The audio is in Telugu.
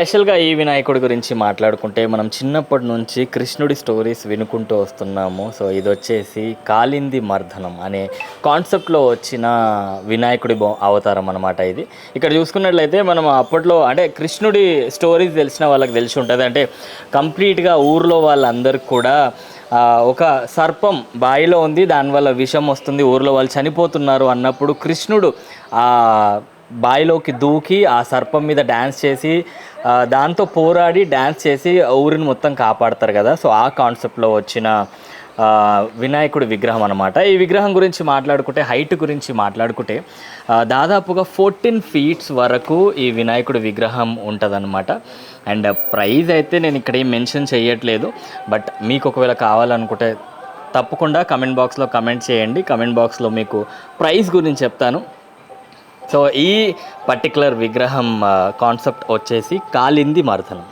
స్పెషల్గా ఈ వినాయకుడి గురించి మాట్లాడుకుంటే మనం చిన్నప్పటి నుంచి కృష్ణుడి స్టోరీస్ వినుకుంటూ వస్తున్నాము. సో ఇది వచ్చేసి కాలింది మర్దనం అనే కాన్సెప్ట్లో వచ్చిన వినాయకుడి బొ అవతారం అనమాట ఇది. ఇక్కడ చూసుకున్నట్లయితే మనం అప్పట్లో అంటే కృష్ణుడి స్టోరీస్ తెలిసిన వాళ్ళకి తెలిసి ఉంటుంది. అంటే కంప్లీట్గా ఊర్లో వాళ్ళందరికీ కూడా ఒక సర్పం బావిలో ఉంది. దానివల్ల విషం వస్తుంది. ఊర్లో వాళ్ళు చనిపోతున్నారు అన్నప్పుడు కృష్ణుడు బాయిలోకి దూకి ఆ సర్పం మీద డ్యాన్స్ చేసి దాంతో పోరాడి డ్యాన్స్ చేసి ఊరిని మొత్తం కాపాడతారు కదా. సో ఆ కాన్సెప్ట్లో వచ్చిన వినాయకుడి విగ్రహం అనమాట ఈ విగ్రహం గురించి మాట్లాడుకుంటే హైట్ గురించి మాట్లాడుకుంటే దాదాపుగా ఫోర్టీన్ ఫీట్స్ వరకు ఈ వినాయకుడి విగ్రహం ఉంటుందన్నమాట. అండ్ ప్రైజ్ అయితే నేను ఇక్కడ ఏం మెన్షన్ చేయట్లేదు. బట్ మీకు ఒకవేళ కావాలనుకుంటే తప్పకుండా కమెంట్ బాక్స్లో కమెంట్ చేయండి. కమెంట్ బాక్స్లో మీకు ప్రైస్ గురించి చెప్తాను. సో ఈ పర్టికులర్ విగ్రహం కాన్సెప్ట్ వచ్చేసి కాలింది మారుతనం.